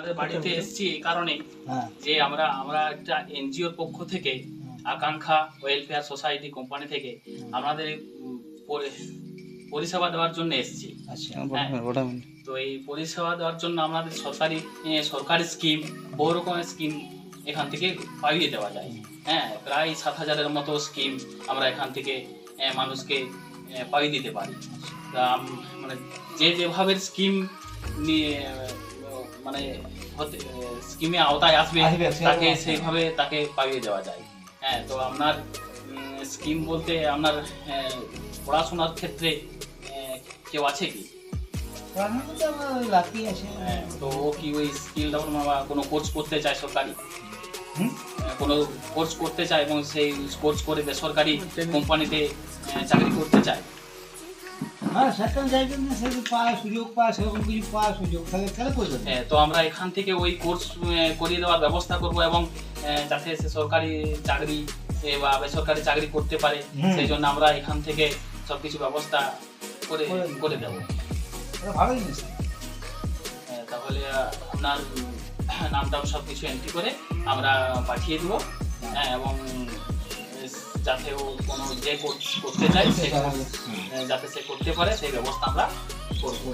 আমাদের বাড়িতে এসেছি এই কারণে হ্যাঁ। যে আমরা আমরা একটা এনজিওর পক্ষ থেকে আকাঙ্ক্ষা ওয়েলফেয়ার সোসাইটি কোম্পানি থেকে আমাদের পরিষেবা দেওয়ার জন্য এসেছি। আচ্ছা। হ্যাঁ। তো এই পরিষেবা দেওয়ার জন্য আমাদের সরকারি সরকারি স্কিম বহু রকমের স্কিম এখান থেকে পাইয়ে দেওয়া যায়। হ্যাঁ প্রায় সাত হাজারের মতো স্কিম আমরা এখান থেকে মানুষকে পাইয়ে দিতে পারি। তা মানে যে যেভাবে স্কিম নিয়ে মানে স্কিমে আওতায় আসবে তাকে সেইভাবে তাকে পাইয়ে দেওয়া যায়। হ্যাঁ তো আপনার স্কিম বলতে আপনার পড়াশোনার ক্ষেত্রে কেউ আছে কি? হ্যাঁ, তো ও কি ওই স্কিল ডেভেলপমেন্ট বা কোনো কোর্স করতে চায় সরকারি? কোনো কোর্স করতে চায় এবং সেই কোর্স করে বেসরকারি কোম্পানিতে চাকরি করতে চায়? তো আমরা এখান থেকে ওই কোর্স করিয়ে দেওয়ার ব্যবস্থা করব এবং যাতে সে সরকারি চাকরি বা বেসরকারি চাকরি করতে পারে সেই জন্য আমরা এখান থেকে সবকিছু ব্যবস্থা করে করে দেবো। এটা ভালো জিনিস। হ্যাঁ, তাহলে আপনার উম, নামটাম সব কিছু এন্ট্রি করে আমরা পাঠিয়ে দেবো। হ্যাঁ। এবং আহ, যাতে ও কোনো যে করতে চায় সে যাতে সে করতে পারে সেই ব্যবস্থা আমরা করব।